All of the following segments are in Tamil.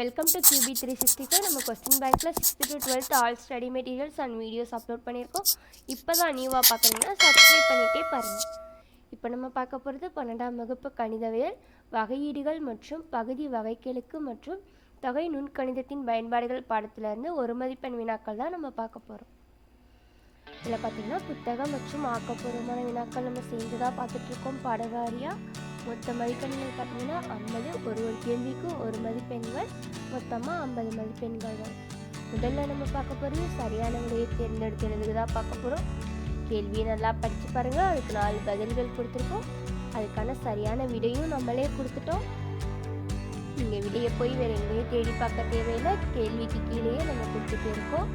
Welcome to QB three sixty five நம்ம கொஸ்டின் பேங்க்கில் sixth to twelfth all study materials and videos upload பண்ணியிருக்கோம். இப்போ தான் நியூவாக பார்க்குறீங்கன்னா சப்ஸ்கிரைப் பண்ணிகிட்டே பாருங்கள் இப்போ நம்ம பார்க்க போகிறது பன்னெண்டாம் வகுப்பு கணிதவியல் வகையீடுகள் மற்றும் பகுதி வகைக்கெழுக்கு மற்றும் தொகை நுண்கணிதத்தின் பயன்பாடுகள் பாடத்திலிருந்து ஒரு மதிப்பெண் வினாக்கள் தான் நம்ம பார்க்க போகிறோம் இதில் பார்த்தீங்கன்னா புத்தகம் மற்றும் ஆக்கப்பூர்வமான வினாக்கள் நம்ம சேர்ந்து தான் பார்த்துட்ருக்கோம் பாடவாரியாக மொத்த மதிப்பெண்கள் பார்த்தீங்கன்னா ஐம்பது ஒரு ஒரு கேள்விக்கும் ஒரு மதிப்பெண்கள் மொத்தமாக ஐம்பது மதிப்பெண்கள் தான். முதல்ல நம்ம பார்க்க போகிறது சரியான விடையை தேர்ந்தெடுக்கிறதுக்கு தான் பார்க்க போகிறோம் கேள்வியை நல்லா படித்து பாருங்கள் அதுக்கு நாலு பதில்கள் கொடுத்துருக்கோம். அதுக்கான சரியான விடையும் நம்மளே கொடுத்துட்டோம். நீங்கள் விடையை போய் வேறு எங்கேயும் தேடி பார்க்க தேவையில்லை. கேள்விக்கு கீழேயே நம்ம கொடுத்துட்டு இருக்கோம்.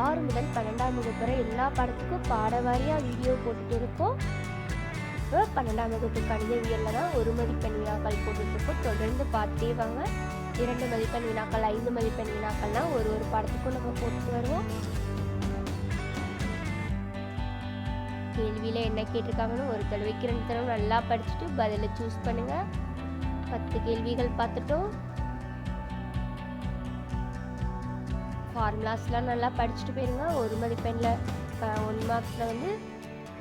ஆறு முதல் பன்னெண்டாம் வகுப்பு வரை எல்லா படத்துக்கும் பாடவாரியாக வீடியோ போட்டுட்டு இருக்கோம். இப்போ பன்னெண்டாம் வகுப்பு கணிதவியலில் தான் ஒரு மதிப்பெண் வினாக்கள் போட்டுட்ருக்கோம் தொடர்ந்து பார்த்தே வாங்க இரண்டு மதிப்பெண் வினாக்கள் ஐந்து மதிப்பெண் வினாக்கள்லாம் ஒரு ஒரு பாடத்துக்கும் நம்ம போட்டு வருவோம் கேள்வியில் என்ன கேட்டிருக்காங்கன்னு ஒரு தடவைக்கு ரெண்டு தடவை நல்லா படிச்சுட்டு பதிலை சூஸ் பண்ணுங்கள் பத்து கேள்விகள் பார்த்துட்டோம். ஃபார்முலாஸ்லாம் நல்லா படிச்சுட்டு போயிருங்க. ஒரு மதிப்பெண்ணில் ஒன் மார்க்ஸில் வந்து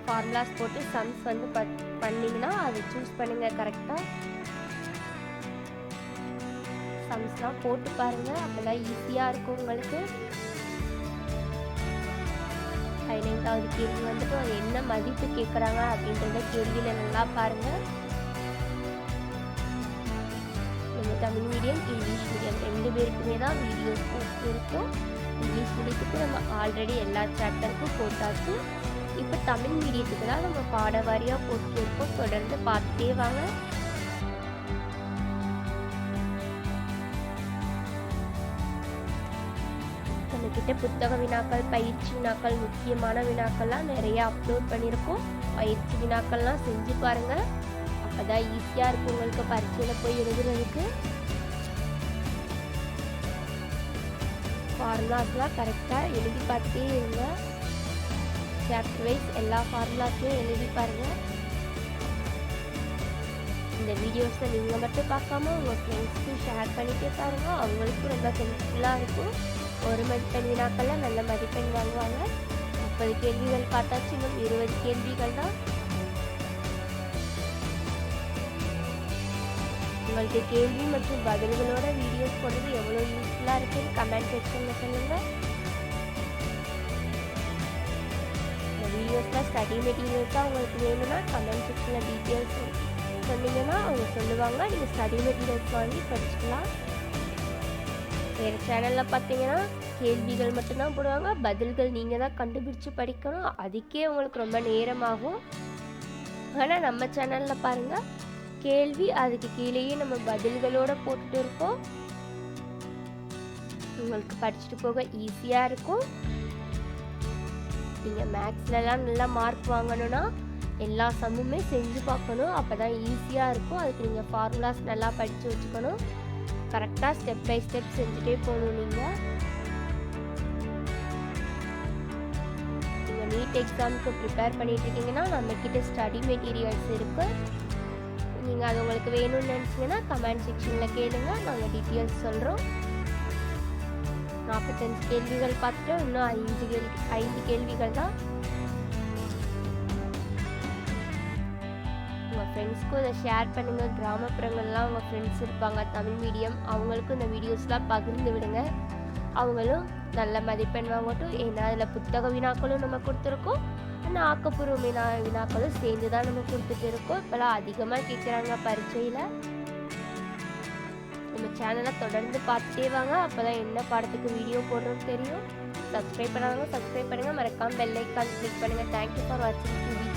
ஃபார்முலாஸ் போட்டு சம்ஸ் வந்து பட் பண்ணிங்கன்னா அதை சூஸ் பண்ணுங்கள் கரெக்டாக சம்ஸ்லாம் போட்டு பாருங்கள் அப்போ ஈஸியாக இருக்கும் உங்களுக்கு. பதினைந்தாவது கேள்வி வந்துட்டு அது என்ன மதிப்பு கேட்குறாங்க அப்படின்றத கேள்வியில் நல்லா பாருங்கள் நம்ம தமிழ் மீடியம் இங்கிலீஷ் மீடியம் ரெண்டு பேருக்குமே தான் வீடியோஸ் இருக்கும். இங்கிலீஷ் மீடியத்துக்கு நம்ம ஆல்ரெடி எல்லா சாப்டருக்கும் போட்டாச்சு. இப்போ தமிழ் மீடியத்துக்கு தான் நம்ம பாட வாரியாக போட்டிருப்போம் தொடர்ந்து பார்த்துட்டே வாங்க. நம்மக்கிட்ட புத்தக வினாக்கள் பயிற்சி வினாக்கள் முக்கியமான வினாக்கள்லாம் நிறைய அப்லோட் பண்ணியிருக்கோம். பயிற்சி வினாக்கள்லாம் செஞ்சு பாருங்கள் அப்போ தான் ஈஸியாக இருக்கும் உங்களுக்கு பரீட்சையில் போய் எழுதுறதுக்கு. ஃபார்முலாஸ்லாம் கரெக்டாக எழுதி பார்த்தே இருங்க. சாப்டர் வைஸ் எல்லா ஃபார்முலாஸையும் எழுதி பாருங்கள் இந்த வீடியோஸை நீங்கள் மட்டும் பார்க்காம உங்கள் ஃப்ரெண்ட்ஸ்க்கு ஷேர் பண்ணிட்டே பாருங்கள் அவங்களுக்கும் ரொம்ப ஹெல்ப்ஃபுல்லாக இருக்கும். ஒரு மதிப்பெண் வினாக்கெல்லாம் நல்ல மதிப்பெண் வாங்குவாங்க. முப்பது கேள்விகள் பார்த்தாச்சு இன்னும் இருபது கேள்விகள் தான். உங்களுக்கு கேள்வி மற்றும் பதில்களோட வீடியோஸ் போடுறது எவ்வளோ யூஸ்ஃபுல்லாக இருக்குன்னு கமெண்ட் செக்ஷனில் சொல்லுங்கள் இந்த வீடியோஸில் ஸ்டடி மெட்டீரியல்ஸாக உங்களுக்கு வேணும்னா கமெண்ட் செக்ஷனில் டீட்டெயில்ஸ் சொன்னீங்கன்னா அவங்க சொல்லுவாங்க நீங்கள் ஸ்டடி மெட்டீரியல்ஸ் வாங்கி படிச்சுக்கலாம் வேறு சேனலில் பார்த்தீங்கன்னா கேள்விகள் மட்டும்தான் போடுவாங்க பதில்கள் நீங்கள் தான் கண்டுபிடிச்சு படிக்கணும் அதுக்கே உங்களுக்கு ரொம்ப நேரமாகும் ஆனால் நம்ம சேனலில் பாருங்கள் கேள்வி அதுக்கு கீழேயே நம்ம பதில்களோடு போட்டுட்டு இருக்கோம் உங்களுக்கு படிச்சுட்டு போக ஈஸியாக இருக்கும் நீங்கள் மேக்ஸ்லலாம் நல்லா மார்க் வாங்கணும்னா எல்லா சம்முமே செஞ்சு பார்க்கணும். அப்போ தான் ஈஸியாக இருக்கும். அதுக்கு நீங்கள் ஃபார்முலாஸ் நல்லா படித்து வச்சுக்கணும். கரெக்டாக ஸ்டெப் பை ஸ்டெப் செஞ்சுட்டே போகணும் நீங்கள் நீங்கள் நீட் எக்ஸாமுக்கு ப்ரிப்பேர் பண்ணிட்டு இருக்கீங்கன்னா நம்மக்கிட்ட ஸ்டடி மெட்டீரியல்ஸ் இருக்குது நீங்கள் அது உங்களுக்கு வேணும்னு நினச்சிங்கன்னா கமெண்ட் செக்ஷனில் கேளுங்கள் நாங்கள் டீட்டெயில்ஸ் சொல்கிறோம் நாற்பத்தஞ்சு கேள்விகள் பார்த்துட்டு இன்னும் ஐந்து கேள்வி ஐந்து கேள்விகள் தான். உங்கள் ஃப்ரெண்ட்ஸ்க்கும் இதை ஷேர் பண்ணுங்கள் கிராமப்புறங்கள்லாம் உங்கள் ஃப்ரெண்ட்ஸ் இருப்பாங்க தமிழ் மீடியம் அவங்களுக்கும் இந்த வீடியோஸ்லாம் பகிர்ந்து விடுங்க. அவங்களும் நல்ல மதிப்பெண் வாங்கட்டும் ஏன்னா அதில் புத்தக வினாக்களும் நம்ம கொடுத்துருக்கோம். ஆனால் ஆக்கப்பூர்வ வினா வினாக்களும் சேர்ந்து தான் நம்ம கொடுத்துட்டு இருக்கோம். இப்போலாம் அதிகமாக கேட்குறாங்க பரீட்சையில். நம்ம சேனலை தொடர்ந்து பார்த்துட்டே வாங்க. அப்போ தான் என்ன பாடத்துக்கு வீடியோ போடுறோம்னு தெரியும். சப்ஸ்கிரைப் பண்ணாதவங்க சப்ஸ்கிரைப் பண்ணுங்கள் மறக்காமல் பெல் ஐக்கான் கிளிக் பண்ணுங்கள் தேங்க்யூ ஃபார் வாட்சிங் டிவி